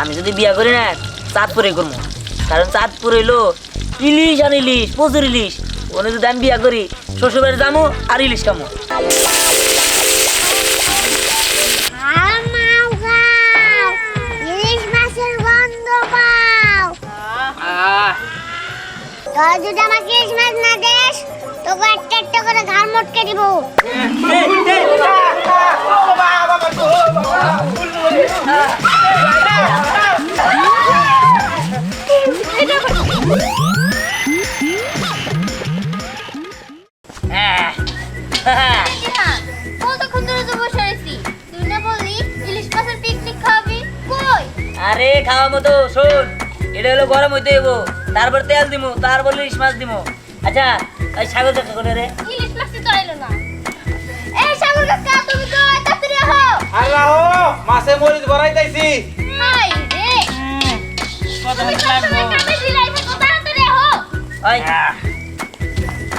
আমি যদি বিয়া করি না চাঁদপুরে করব কারণ চাঁদপুর হইল ইলিশ আর ইলিশ প্রচুর ইলিশ ওনে যদি আমি বিয়া করি শ্বশুরবাড়ি যাব আর ইলিশ খামো আমাও গাও ইলিশ মাছের গন্ধ তোরা যদি আমাকে ইলিশ মাছ না দেস তোকে একটা একটা করে ঘাড় মটকে দিব কতক্ষণ আরে খাওয়া মতো শোন এটা হলো গরম হইতে হইব। তারপর তেল দিমু তারপর ইলিশ মাছ দিমু। আচ্ছা ওই ছাগল দেখা করে রে? ইলিশ মাছ তো আইলো না। এই সাগর কাকা তুমি তো তাড়াতাড়ি আহো। আল্লাহ মাছে মরিচ ভরাই রে। কামে তাড়াতাড়ি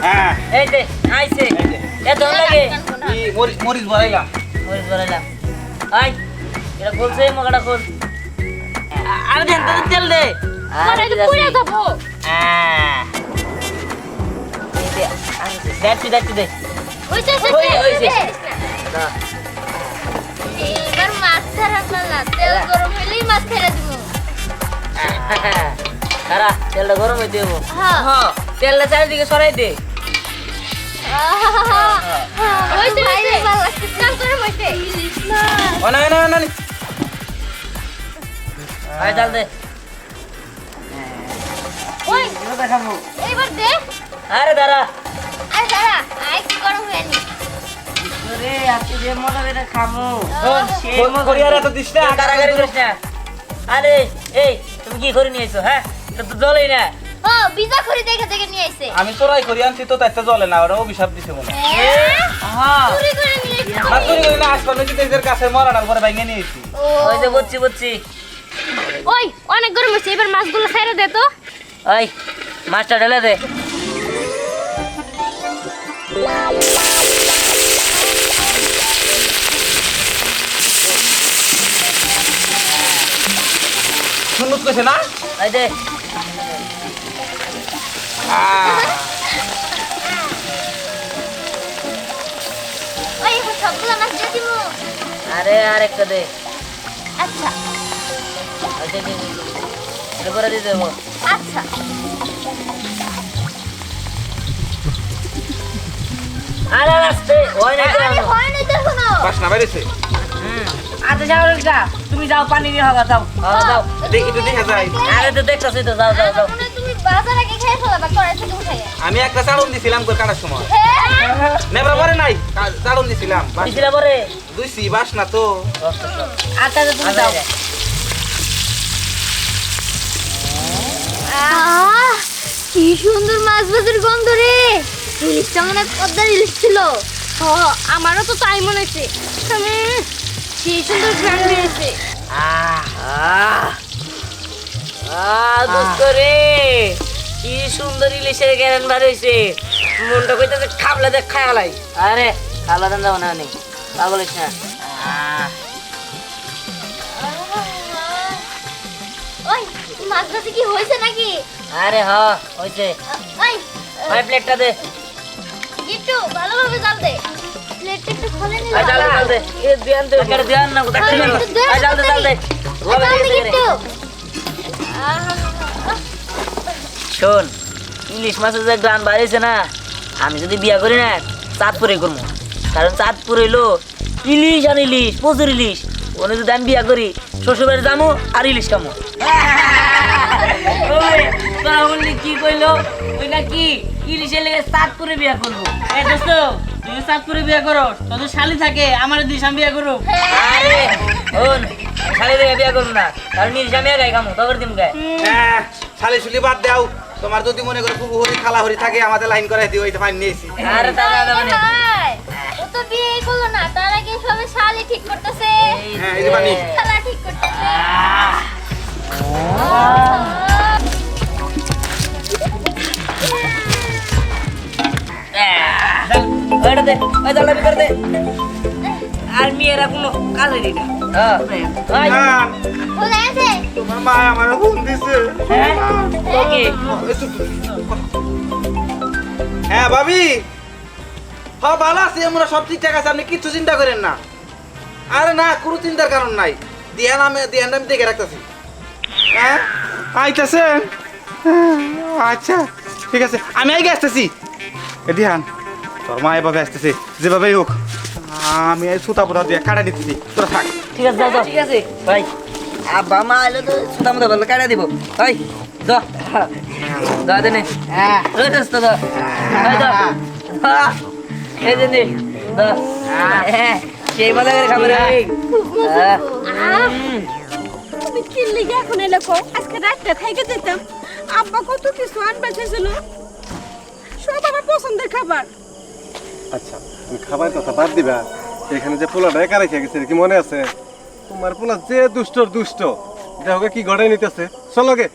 হ্যাঁ এই দে আইছে। এত লাগে। ই মরিচ মরিচ ভরাইলাম মরিচ বলাইলাম আই এটা খুলছে মগাটা খুল। আ- আরে দেন তো তেল দে। যাব। দেখছি দেখছি দে ওইটা ওই, ওই যে। না। মাছ ছাড়া না তেল গরম হলেই মাছ ছেড়ে দিব। খারা তেলটা গরম হইতে দেবো হ্যাঁ। হ্যাঁ তেলটা চারিদিকে সরাই দে। ওইটা ওইটা রে আজকে যে মজা করে খাব সেই মজা করিয়ার এত দিস না। কারাগারি করিস না। আরে এই তুমি কি করে নিয়েছো হ্যাঁ? এটা তো জলেই না। ও বিজা করে দেখে দেখে নিয়ে আইছে। আমি চোরাই করি আনছি তো তাইতে জলে না ওরা অভিশাপ দিছে মনে হয়। চুরি করে নিয়ে আইছে। না চুরি করি না আসপার নদীতে কাছে মরাটার পরে ভাঙে নিয়েছি ওই যে বুঝছি বুঝছি। ওই অনেক গরম হচ্ছে এবার মাছগুলো ছেড়ে দে তো। ওই মাছটা ঢেলে দে। শুনুত কইছে না? ওই দে। ওই সবগুলো মাছ দিয়ে দিব। আরে আরেকটা দে। আচ্ছা। ওই দে। দিয়ে দেবো। আচ্ছা। আরে আসতে। ওই না হয় না দেখো না বাসনা বেড়েছে। আচ্ছা যাও রেখা তুমি যাও পানি নিয়ে হবে যাও। হ্যাঁ যাও। দেখি তো দেখা যায় আরে তো দেখতেছি তো যাও যাও যাও। তুমি বাজার আগে খেয়ে ফেলাবা কড়াই থেকে উঠে আমি একটা চাড়ন দিছিলাম কই কাটার সময়। নেবরা পরে নাই কা- চাড়ন দিছিলাম। দিছিলা পরে? দুইছি বাসনা তো। আচ্ছা তুমি যাও। আহ কি সুন্দর মাছ ভাজার গন্ধ রে। ইলিশটা মনে হয় পদ্মার ইলিশ ছিল। আমারও তো তাই মনে হচ্ছে। কি সুন্দর ঘ্রাণ বেরিয়েছে রে কি সুন্দর ইলিশের গ্যারান বার হইছে। মনটা কইতাছে খাবলা দেখ খায়ালাই আরে খাবলা দেন যাব না নি পাগল না। ওই মাছ ভাজি কি হয়েছে নাকি? আরে হ হইছে। ওই প্লেটটা দে। একটু ভালোভাবে জাল দে। প্লেটটা একটু খুলে নিলে আই জাল দে, এ দিয়ান দে কেটে দিয়ান না কোথা থেকে আই জাল দে জাল দে ওবে দিয়েছে শোন ইলিশ মাছের যে গ্রান বাড়িয়েছে না আমি যদি বিয়া করি না চাঁদপুরে করব। কারণ চাঁদপুর হইল ইলিশ আর ইলিশ প্রচুর ইলিশ। ওনে যদি আমি বিয়া করি শ্বশুরবাড়ি যাব আর ইলিশ বললি কি কইলো? তুই না কি ইলিশের লেগে চাঁদপুরে বিয়া করব। দোস্ত তুই চাঁদপুরে বিয়া করো তোদের শালি থাকে আমার দিস আমি বিয়া করব শালি লেগে বিয়া করব না কারণ ইলিশ আমি একাই খামো তখন দিম গায়ে হ্যাঁ, শালি শুলি বাদ দাও। তোমার যদি মনে করো কুবু হরি খালা হরি থাকে আমাদের লাইন করে দিও এটা ফাইন নিয়েছি। আরে দাদা দাদা মানে ও তো বিয়ে করল না তার আগে সবে শালি ঠিক করতেছে। হ্যাঁ, এই যে দে ওই জালটা ভিতর দে। আর মেয়েরা কোনো কাজে দিই না। হ্যাঁ। হ্যাঁ, বলে আছে। মা আমার ফোন দিছে। হ্যাঁ। হ্যাঁ ভাবি। হ্যাঁ ভালো আছি আমরা সব ঠিকঠাক আছে আপনি কিচ্ছু চিন্তা করেন না। আরে না কোনো চিন্তার কারণ নাই। দিয়ান আমি দিয়ান আমি দেখে রাখতেছি। হ্যাঁ? আইতাছেন? আচ্ছা ঠিক আছে। আমি আগে আসতেছি। দিহান। তোর মা এভাবে আসতেছে যেভাবেই হোক। আমি সুতা পুতা দিয়ে কাটা দিতেছি। তোরা থাক। ঠিক আছে যাও ঠিক আছে। ভাই আব্বা মা এলে তো সুতা মতো ভালো কাটা দিব। ভাই দা দা দেনে হ্যাঁ। ওই দোস্ত দা দা এই দে দা হ্যাঁ। সেই হ্যাঁ। তুমি কি এখন এলে কো আজকে রাতটা থেকে যেতাম। আব্বা কত কিছু আনবে চাইছিল সব আমার পছন্দের খাবার। আচ্ছা তুমি খাবার কথা বাদ দিবা। এখানে যে পোলাটা একা রেখে গেছে কি মনে আছে? তোমার পোলা যে দুষ্টর দুষ্ট। দেখো কি গড়ে নিতেছে? চলো গে।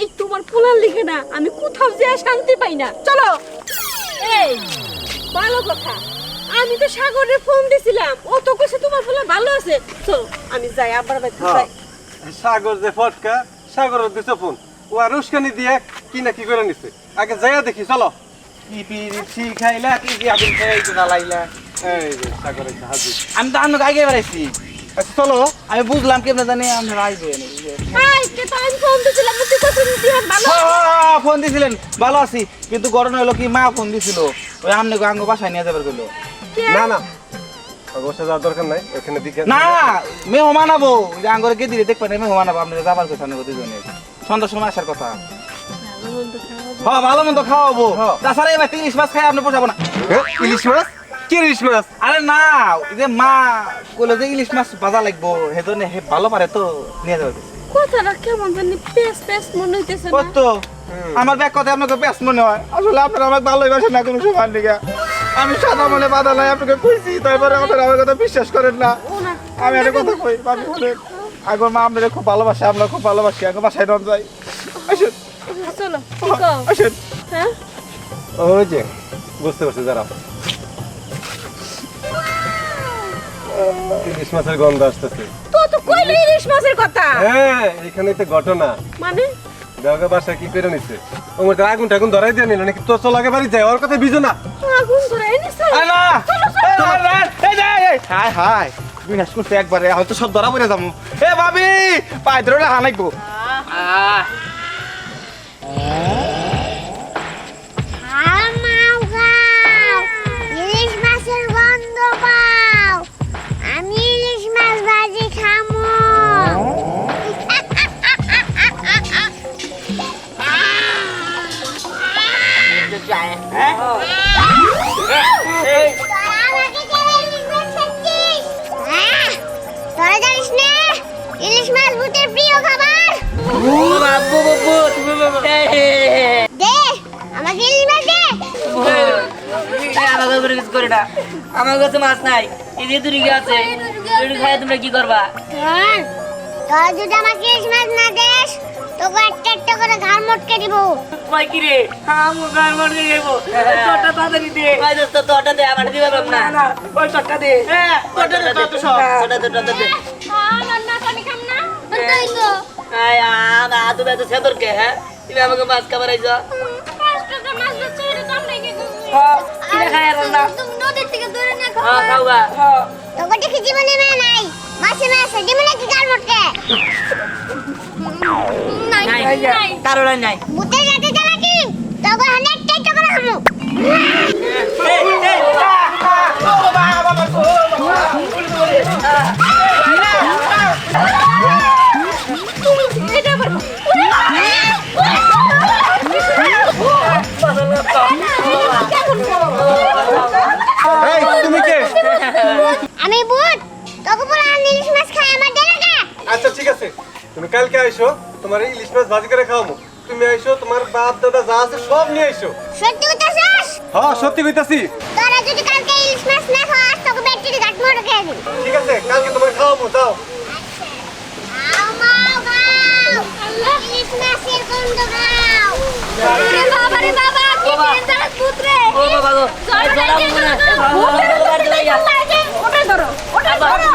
এই তোমার পোলার লিখে না আমি কোথাও যে শান্তি পাই না। চলো। এই ভালো কথা। আমি তো সাগরে ফোন দিছিলাম। ও তো কইছে তোমার পোলা ভালো আছে। চলো আমি যাই আব্বার বাড়িতে হ্যাঁ। যাই। সাগর যে ফটকা সাগরের দিছে ফোন। ও আর উস্কানি দিয়ে কি না কি করে নিছে? আগে যাইয়া দেখি চলো। আমি তো আন্ন আগে বেড়াইছি আচ্ছা চলো আমি বুঝলাম কেমনে জানি আপনারা ফোন দিছিলাম তুই কত দিন ভালো ফোন দিছিলেন ভালো আছি। কিন্তু গরম হলো কি মা ফোন দিছিল। ওই আমনে গো আঙ্গ বাসায় নিয়ে যাবার কইলো। না না। যাওয়ার দরকার নাই ওখানে দিকে না মেহমান আবো। ওই যে আঙ্গরে কে দিলে দেখবেন মেহমান আবো আপনারা যাবার কথা নেব দুজনে সন্ধ্যার সময় আসার কথা। হ্যাঁ ভালো মন্দ খাওয়াবো। তাছাড়া এবার তিরিশ মাস খাই আপনি পোষাবো না? ইলিশ মাছ? কি ইলিশ মাছ? আরে না যে মা কইলো যে ইলিশ মাছ ভাজা লাগবো সেজন্য হে ভালো পারে তো নিয়ে যাবে। কথাটা কেমন জানি পেস পেস মনে হইতেছে না। কত? আমার ব্যাগ কথা আপনাকে ব্যস্ত মনে হয়? আসলে আপনারা আমাকে ভালোই বাসেন না কোনো সময় দিকে আমি সাদা মনে বাধা নাই আপনাকে কইছি তারপরে আপনারা আমার কথা বিশ্বাস করেন না। আমি একটা কথা কই ভাবি বলেন আগর মা আপনাদের খুব ভালোবাসে আমরা খুব ভালোবাসি আগে বাসায় রন যাই আসেন। চলো আসেন। হ্যাঁ? ওই যে বুঝতে পারছি দাঁড়াও। ইলিশ মাছের গন্ধ আসতেছে। তো তো কইলি ইলিশ মাছের কথা। হ্যাঁ এখানেই তো ঘটনা। মানে? দেওয়া বাসা কি করে নিছে? ও মধ্যে আগুন টাগুন ধরাই দিয়ে নিল নাকি তোর চল আগে বাড়ি যায়? ওর কথা বিজো না। আগুন ধরে এনেছে? আয় না! এই না, না, এই যে, এই, এই, হায় হায় বিনাশ করতে একবারে হয়তো সব ধরা পড়ে যাব। এ ভাবি পায়ে ধরে হানাইবো। আমাও করে না। আমার কাছে মাছ নাই। এই যে তুই আছে তুই খাই তোমরা কি করবা? শোন, তোরা যদি আমাকে ইলিশ মাছ না দেস তোকে একটা একটা করে ঘাড় মটকে দিব। কই কি রে? আমু গান মরে যাব তোটা তাড়াতাড়ি দে। ভাই দোস্ত তোটা দে আমার দিবা না। না ওই তোটা দে। হ্যাঁ তোটা দে তোটা সব তোটা দে তোটা দে আমার না কানি খাম না। তাই তো। আয় আম আদু বেতো সেদর কে হ্যাঁ? তুমি আমাকে মাছ খাবার আইছো। মাছ বেচে এটা তো আমরা কি হ্যাঁ। কি খাই না তুমি নদীর থেকে ধরে নিয়ে খাও হ্যাঁ খাওয়া হ্যাঁ তোকে দেখি জীবনে মেয়ে নাই মাসে মাসে জীবনে কি ঘাড় মটকে নাই নাই কারণ নাই ভূতের রাতে চালাকি তোকে হানে একটা একটা করে খামু এই এই এটা আছে? তুমি কালকে আইসো তোমার এই ইলিশ মাছ ভাজি করে খাওয়াবো। তুমি আইসো তোমার বাপ দাদা যা আছে সব নিয়ে আইসো। সত্যি শেষ হ্যাঁ সত্যি কইতাছি। তোরা যদি কালকে ইলিশ মাছ না খাওয়াস তোকে ব্যাটারি ঘাট মটকে খেয়ে দিবি ঠিক আছে কালকে তোমার খাওয়াবো যাও। ওটা ধরো ওটা ধরো।